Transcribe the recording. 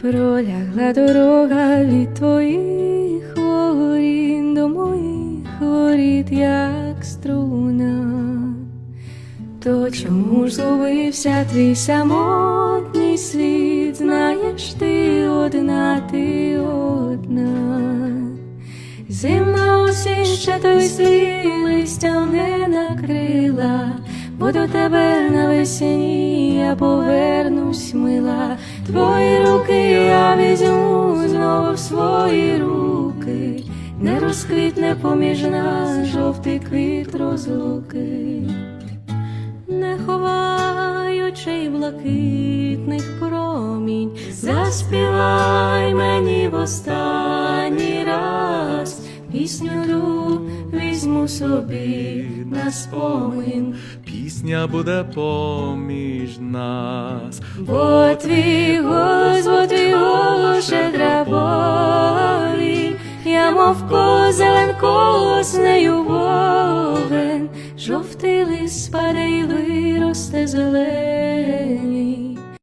Пролягла дорога від твоїх воріт до моїх воріт, як струна. То чому ж згубився твій самотній світ? Знаєш ти одна, ти одна. Зимна осінь ще той свій листя не накрила, бо до тебе навесні я повернусь мила. Твої в свої руки, не розквітне поміж нас жовтий квіт розлуки не ховаючи блакитних промінь, заспівай мені в останній раз пісню ту візьму собі на спомин, Пісня буде поміж нас. бо твій голос, я мов козелен коснею вовен, жовтий лист спаде й виросте зелений.